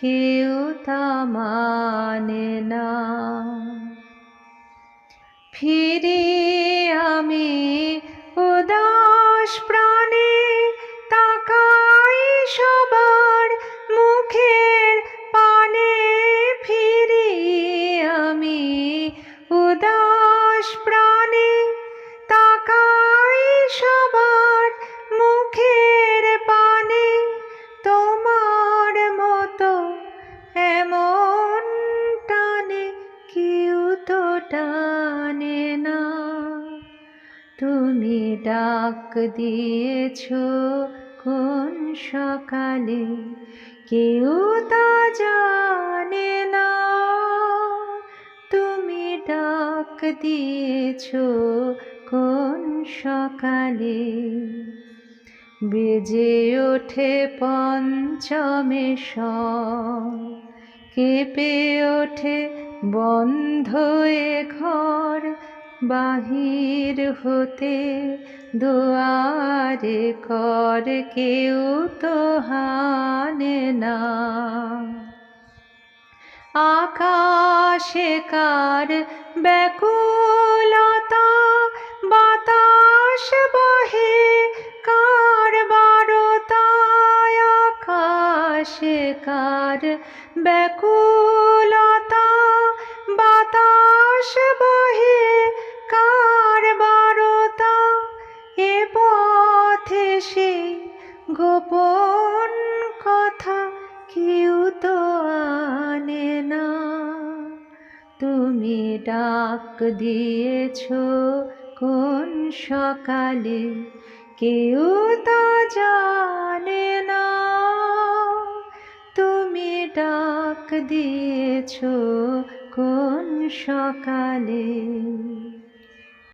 কেউ তা মানে না। ফিরে আমি তো টানে না। তুমি ডাক দিয়েছ কোন সকালে, কেউ তা জানে না। তুমি ডাক দিয়েছ কোন সকালে, বেজে ওঠে পঞ্চমে কেঁপে ওঠে বন্ধ ঘর, বাহির হতে দুয়ারে কর, কেউ তো হানে না। আকাশে কার ব্যাকুলতা, বাতাস বহে কার বারতায়, আকাশে কার ব্যাকুলতা কেউ তো আনে না। তুমি ডাক দিয়েছ কোন সকালে, কেউ তো জানে না। তুমি ডাক দিয়েছ কোন সকালে